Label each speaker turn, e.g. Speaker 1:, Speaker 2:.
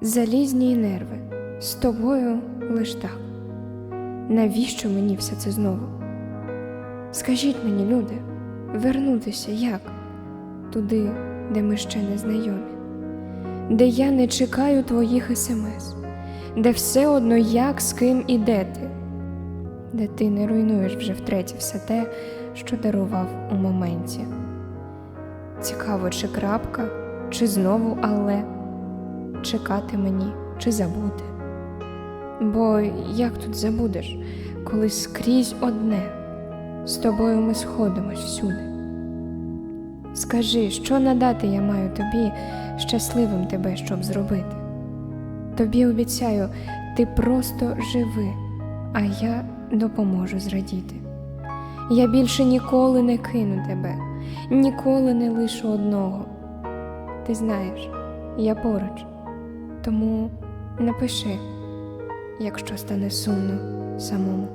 Speaker 1: залізні нерви, з тобою лиш так. Навіщо мені все це знову? Скажіть мені, люди, вернутися як? Туди, де ми ще не знайомі, де я не чекаю твоїх смс, де все одно як з ким і ти, де ти не руйнуєш вже втретє все те, що дарував у моменті. Цікаво, чи крапка, чи знову але чекати мені, чи забути. Бо як тут забудеш, коли скрізь одне, з тобою ми сходимось всюди. Скажи, що надати я маю тобі, щасливим тебе, щоб зробити? Тобі обіцяю, ти просто живи, а я допоможу зрадіти. Я більше ніколи не кину тебе, ніколи не лишу одного. Ти знаєш, я поруч, тому напиши, якщо стане сумно самому.